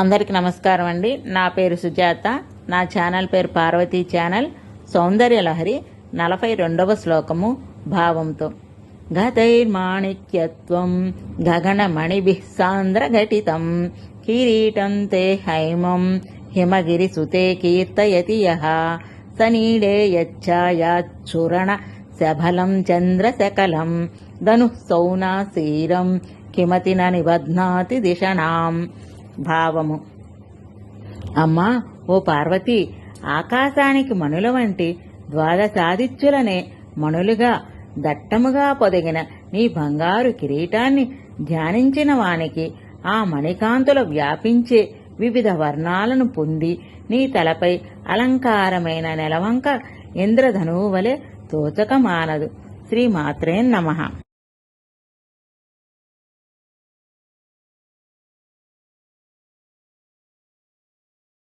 అందరికి నమస్కారం అండి. నా పేరు సుజాత. నా ఛానల్ పేరు పార్వతీ ఛానల్. సౌందర్య లహరి నలభై రెండవ శ్లోకము భావంతో. గతైర్మాణిక్యత్వం గగనమణిభిः సాంద్రఘటితం కిరీటం తే హైమం హిమగిరి సుతే కీర్తయతి యః సనీడే యచ్ఛాయాచ్చురణ శబలం చంద్రశకలం ధనుః సౌనాశీరం కిమతి న నిబధ్నాతి దిశనాం భావము. అమ్మా ఓ పార్వతి ఆకాశానికి మణుల వంటి ద్వాదశాదిత్యులనే మణులుగా దట్టముగా పొదిగిన నీ బంగారు కిరీటాన్ని ధ్యానించిన వానికి ఆ మణికాంతుల వ్యాపించే వివిధ వర్ణాలను పొంది నీ తలపై అలంకారమైన నెలవంక ఇంద్రధనువు వలె తోచక మానదు శ్రీమాత్రే నమః.